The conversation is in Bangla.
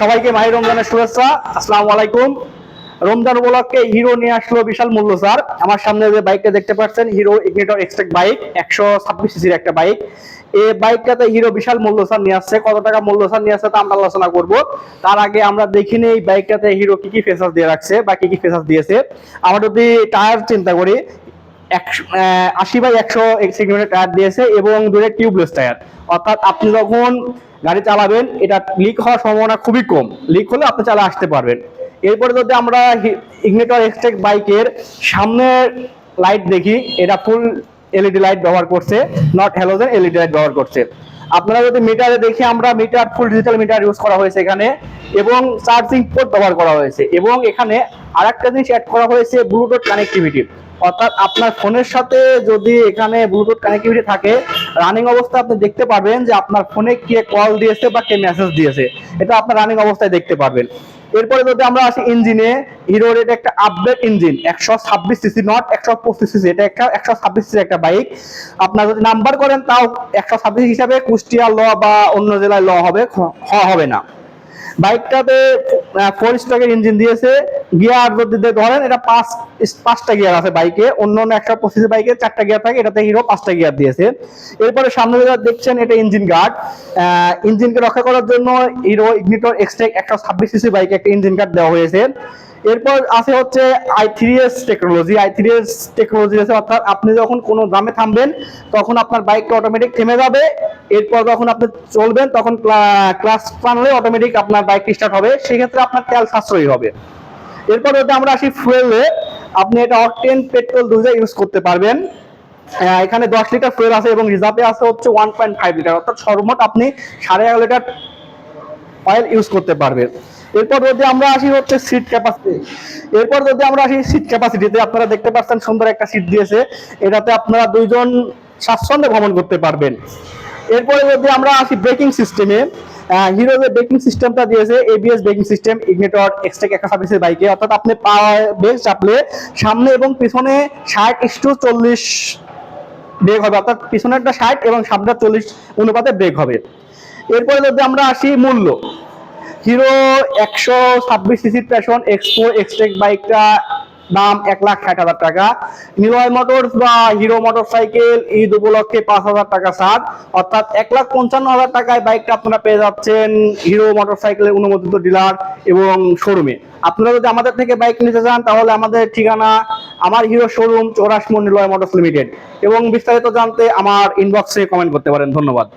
সবাইকে মাহি রমজানের শুভেচ্ছা। আসসালামু আলাইকুম। রমজান উপলক্ষে হিরো নিয়ে আসলো বিশাল মূল্য, স্যার। আমার সামনে যে বাইকটা দেখতে পাচ্ছেন, হিরো ইগনিটর এক্সট্রেক বাইক, একশো ছাব্বিশ সিসির একটা বাইক। এই বাইকটাতে হিরো বিশাল মূল্য, স্যার, নিয়ে আসছে। কত টাকা মূল্য, স্যার, নিয়ে আসছে তা আমরা আলোচনা করব। তার আগে আমরা দেখিনি এই বাইকটাতে হিরো কি কি ফেসাস দিয়ে রাখছে বা কি কি ফেসাস দিয়েছে। আমরা যদি টায়ার চিন্তা করি। একশো আশি বাই একশো সেগমেন্টের টায়ার দিয়েছে এবং দূরে টিউবলেস টায়ার। অর্থাৎ আপনি যখন গাড়ি চালাবেন, এটা লিক হওয়ার সম্ভাবনা খুবই কম। লিক হলে আপনি চালা আসতে পারবেন। এরপরে যদি আমরা ইগনিটর এক্সট্রেক বাইকের সামনের লাইট দেখি, এটা ফুল এলইডি লাইট ব্যবহার করছে নট হ্যালোজেন এলইডি লাইট ব্যবহার করছে। আপনারা যদি মিটারে দেখি, আমরা meter full digital meter use করা হয়েছে এখানে, এবং চার্জিং পোর্ট ব্যবহার করা হয়েছে। এবং এখানে আরেকটা জিনিস অ্যাড করা হয়েছে ব্লুটুথ কানেক্টিভিটি অর্থাৎ আপনার ফোনের সাথে যদি এখানে ব্লুটুথ কানেক্টিভিটি থাকে রানিং অবস্থা আপনি দেখতে পারবেন যে আপনার ফোনে কে কল দিয়েছে বা কে মেসেজ দিয়েছে। এটা আপনার রানিং অবস্থায় দেখতে পারবেন। এরপরে যদি আমরা আসি ইঞ্জিনে হিরোর এটা একটা আপডেট ইঞ্জিন একশো ছাব্বিশ সিসি নট একশো পঁচিশ সিসি এটা একটা একশো ছাব্বিশ সিসি একটা বাইক আপনার যদি নাম্বার করেন, তাও একশো ছাব্বিশ হিসাবে কুষ্টিয়া ল বা অন্য জেলায় ল হবে হবে না। বাইকটাতে ফোর স্ট্রোকের ইঞ্জিন দিয়েছে গিয়ার যদি ধরেন এটা পাঁচ পাঁচটা গিয়ার আছে বাইকে, অন্য অন্য একশো পঁচিশ বাইকে চারটা গিয়ার থাকে, এটাতে হিরো পাঁচটা গিয়ার দিয়েছে। এরপরে সামনে যেটা দেখছেন, এটা ইঞ্জিন গার্ড ইঞ্জিনকে রক্ষা করার জন্য হিরো ইগনিটর এক্সট্রেক একশো ছাব্বিশ সিসি বাইকে একটা ইঞ্জিন গার্ড দেওয়া হয়েছে। এরপর আছে হচ্ছে I three S technology I three S technology আছে, অর্থাৎ আপনি যখন কোনো গ্রামে থামবেন, তখন আপনার বাইকটা অটোমেটিক থেমে যাবে। এরপর যখন আপনি চলবেন, তখন ক্লাস টানলে অটোমেটিক আপনার বাইক স্টার্ট হবে। সেক্ষেত্রে আপনার তেল সাশ্রয়ী হবে। এরপর যদি আমরা আসি ফুয়েলে আপনি এটা অকটেন পেট্রোল দুইটা ইউজ করতে পারবেন। এখানে দশ লিটার ফুয়েল আছে এবং রিজার্ভে আছে হচ্ছে ওয়ান পয়েন্ট ফাইভ লিটার অর্থাৎ সর্বমোট আপনি সাড়ে এগারো লিটার অয়েল ইউজ করতে পারবেন। এরপর যদি আমরা আসি হচ্ছে সিট ক্যাপাসিটি এরপর যদি আমরা আসি সিট ক্যাপাসিটিতে আপনারা দেখতে পাচ্ছেন সুন্দর একটা সিট দিয়েছে। এটাতে আপনারা দুইজন স্বাচ্ছন্দ্যে ভ্রমণ করতে পারবেন। এরপরে যদি আমরা আসি ব্রেকিং সিস্টেমে হিরো যে ব্রেকিং সিস্টেমটা দিয়েছে এবিএস ব্রেকিং সিস্টেম ইগনিটর এক্সট্রেক একটা সার্ভিসের বাইকে, অর্থাৎ আপনি বেশ চাপলে সামনে এবং পিছনে ষাট ইস্টু চল্লিশ ব্রেক হবে, অর্থাৎ পিছনেরটা ষাট এবং সামনের চল্লিশ অনুপাতে ব্রেক হবে। এরপরে যদি আমরা আসি মূল্য হিরো একশো ছাব্বিশ সিসির প্যাশন এক্সপো এক্সট্রেক বাইকটা দাম এক লাখ ষাট হাজার টাকা। নিলয় মোটরস বা হিরো মোটরসাইকেল ঈদ উপলক্ষে পাঁচ হাজার টাকা ছাড়। অর্থাৎ এক লাখ পঞ্চান্ন হাজার টাকায় বাইকটা আপনারা পেয়ে যাচ্ছেন হিরো মোটরসাইকেলের অনুমোদিত ডিলার এবং শোরুমে। আপনারা যদি আমাদের থেকে বাইক নিতে চান, তাহলে আমাদের ঠিকানা আমার Hero showroom Chourashmor Niloy motors limited. এবং বিস্তারিত জানতে আমার ইনবক্সে কমেন্ট করতে পারেন। ধন্যবাদ।